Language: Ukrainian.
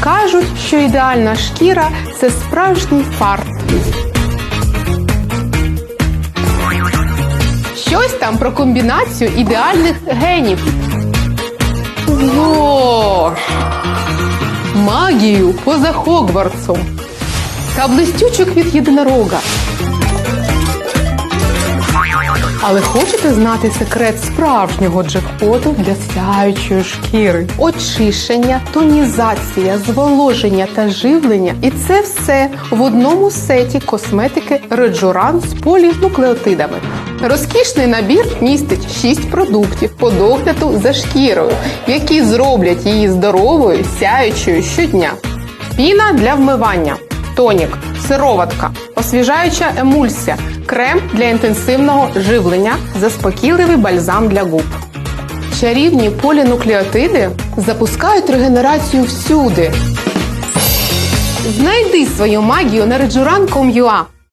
Кажуть, що ідеальна шкіра це справжній фарт. Щось там про комбінацію ідеальних генів. Во! Магію поза Хогвартсом. Та блистючок від єдинорога. Але хочете знати секрет справжнього джекпоту для сяючої шкіри? Очищення, тонізація, зволоження та живлення. І це все в одному сеті косметики Реджуран з полінуклеотидами. Розкішний набір містить 6 продуктів по догляду за шкірою, які зроблять її здоровою, сяючою щодня. Піна для вмивання, тонік, сироватка, освіжаюча емульсія, крем для інтенсивного живлення, заспокійливий бальзам для губ. Чарівні полінуклеотиди запускають регенерацію всюди. Знайди свою магію на rejuran.com.ua